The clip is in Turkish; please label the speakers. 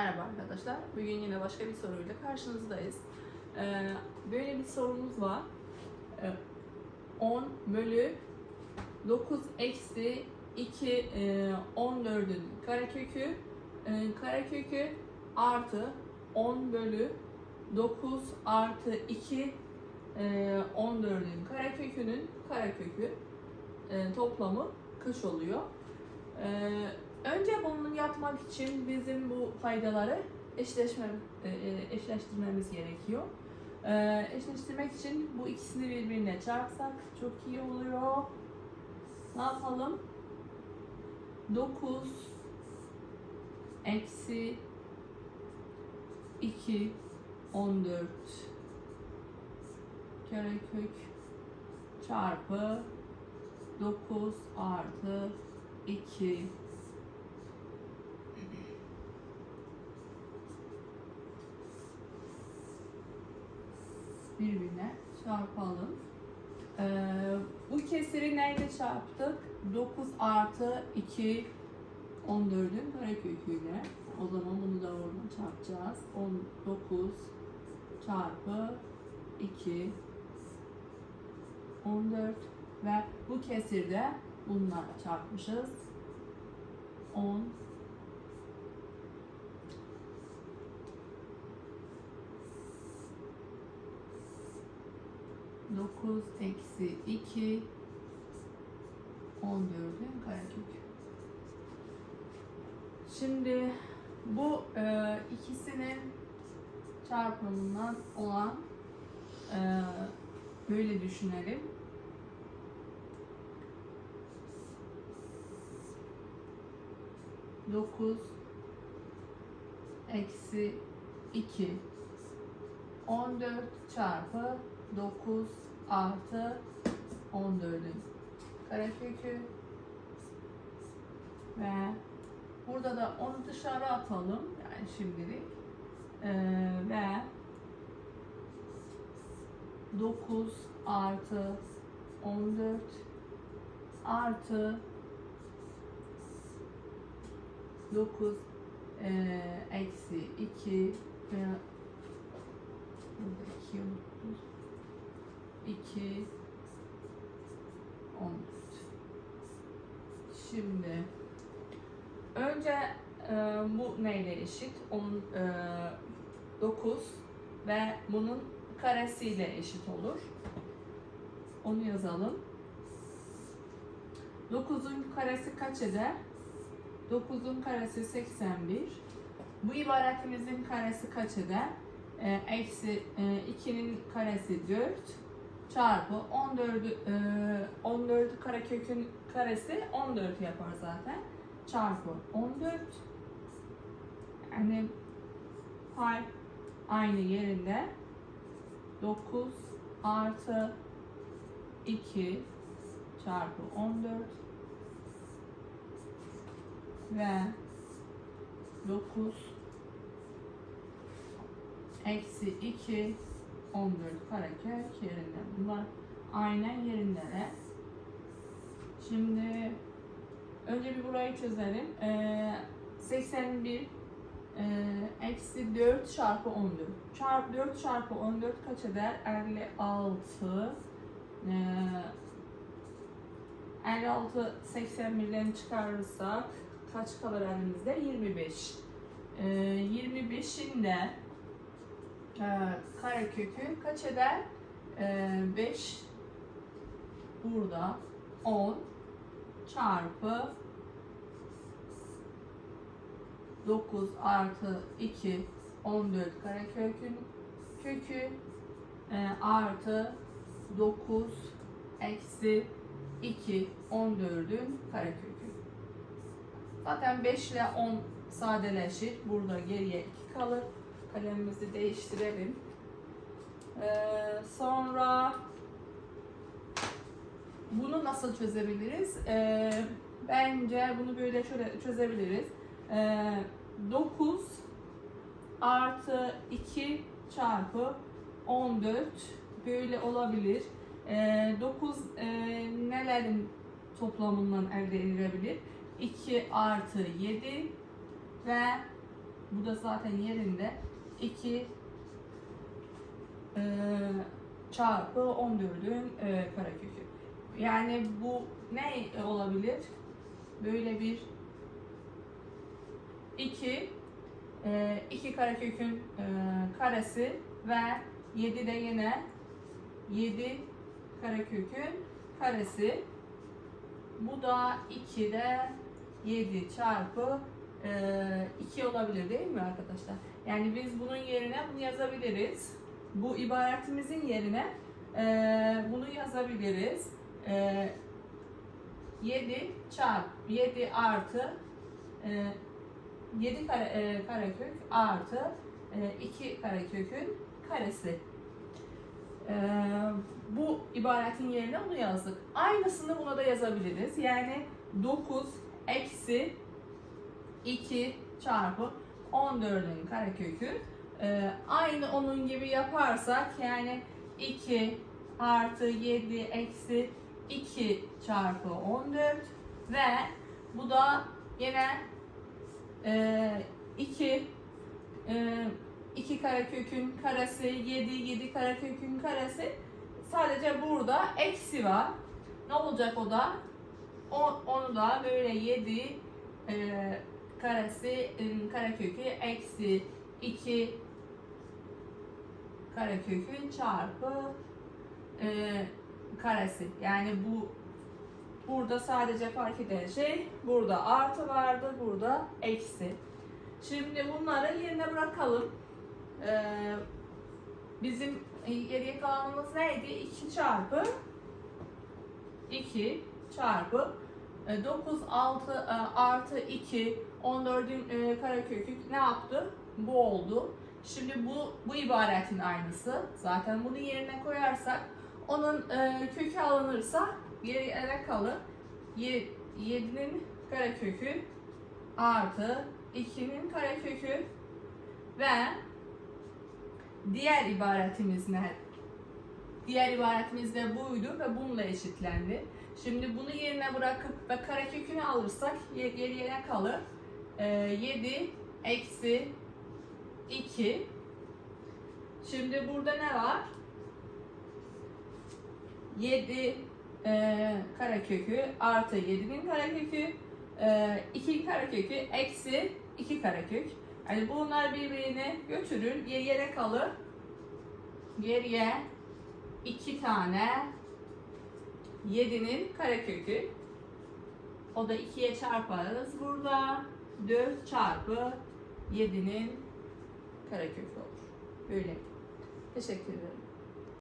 Speaker 1: Merhaba arkadaşlar. Bugün yine başka bir soruyla karşınızdayız. Ee, böyle bir sorumuz var. Ee, 10 bölü 9 eksi 2 e, 14'ün karekökü e, karekökü artı 10 bölü 9 artı 2 e, 14'ün karekökünün karekökü e, toplamı kaç oluyor? Ee, önce bunu yapmak için bizim bu faydaları eşleşme, e, e, eşleştirmemiz gerekiyor. Ee, eşleştirmek için bu ikisini birbirine çarpsak çok iyi oluyor. Ne yapalım? 9 eksi 2 14 karekök çarpı 9 artı 2 birbirine çarpalım. Ee, bu kesiri neyle çarptık? 9 artı 2 14'ün kareköküyle. O zaman bunu da oradan çarpacağız. 19 çarpı 2 14 ve bu kesirde bunlarla çarpmışız. 10 9 eksi 2 14'ün karekökü. Şimdi bu e, ikisinin çarpımından olan e, böyle düşünelim. Dokuz eksi iki on dört çarpı dokuz artı on dördün karekökü ve burada da onu dışarı atalım. Yani şimdilik. Ee, ve 9 artı 14 artı 9 e, eksi 2 ve burada 2 unuttuk. 2 14 Şimdi önce e, bu neyle eşit? 10 e, 9 ve bunun karesiyle eşit olur. Onu yazalım. 9'un karesi kaç eder? 9'un karesi 81. Bu ibaretimizin karesi kaç eder? Ee, eksi e, 2'nin karesi 4 çarpı 14'ü e, 14 karekökün karesi 14 yapar zaten. Çarpı 14 yani pay aynı yerinde. 9 artı 2 çarpı 14 ve 9 eksi 2 14 karekök yerinde. Bunlar aynen yerindeler. Şimdi önce bir burayı çözelim. Ee, 81 ee, eksi 4 çarpı 14. Çarp, 4 çarpı 14 kaç eder? 56. Ee, 56 81'den çıkarırsak kaç kalır elimizde? 25. Ee, 25'in de e, karekökü kaç eder? Ee, 5 burada 10 çarpı 9 artı 2 14 karekökün kökü e, artı 9 eksi 2 14'ün karekökü. Zaten 5 ile 10 sadeleşir. Burada geriye 2 kalır. Kalemimizi değiştirelim. Ee, sonra bunu nasıl çözebiliriz? Ee, bence bunu böyle şöyle çözebiliriz. Ee, 9 artı 2 çarpı 14 böyle olabilir. Ee, 9 e, nelerin toplamından elde edilebilir? 2 artı 7 ve Bu da zaten yerinde 2 e, çarpı 14'ün e, karekökü. Yani bu ne olabilir? Böyle bir 2 e, 2 karekökün e, karesi ve 7 de yine 7 karekökün karesi. Bu da 2 de 7 çarpı e, 2 olabilir değil mi arkadaşlar? Yani biz bunun yerine bunu yazabiliriz. Bu ibaretimizin yerine e, bunu yazabiliriz. E, 7 çarp 7 artı e, 7 kare, e, karekök artı e, 2 karekökün karesi. E, bu ibaretin yerine bunu yazdık. Aynısını buna da yazabiliriz. Yani 9 eksi 2 çarpı 14'ün karekökü. E, aynı onun gibi yaparsak yani 2 artı 7 eksi 2 çarpı 14 ve bu da yine e, 2 e, 2 karekökün karesi 7 7 karekökün karesi sadece burada eksi var. Ne olacak o da? O, onu da böyle 7 e, karesi karekökü eksi 2 karekökü çarpı e, karesi. Yani bu burada sadece fark eden şey burada artı vardı, burada eksi. Şimdi bunları yerine bırakalım. Ee, bizim geriye kalanımız neydi? 2 çarpı 2 çarpı 9 6 e, artı 2 14'ün e, karekökü ne yaptı? Bu oldu. Şimdi bu bu ibaretin aynısı. Zaten bunu yerine koyarsak onun e, kökü alınırsa geriye kalır? 7'nin karekökü artı 2'nin karekökü ve diğer ibaretimiz ne? Diğer ibaretimiz de buydu ve bununla eşitlendi. Şimdi bunu yerine bırakıp ve karekökünü alırsak geriye ne kalır? Ee, 7 eksi 2 Şimdi burada ne var? 7 e, karekökü artı 7'nin karekökü e, 2 karekökü eksi 2 karekök. Yani bunlar birbirini götürür. Ne kalır? Geriye 2 tane 7'nin karekökü. O da 2'ye çarparız burada. 4 çarpı 7'nin karekökü olur. Böyle. Teşekkür ederim.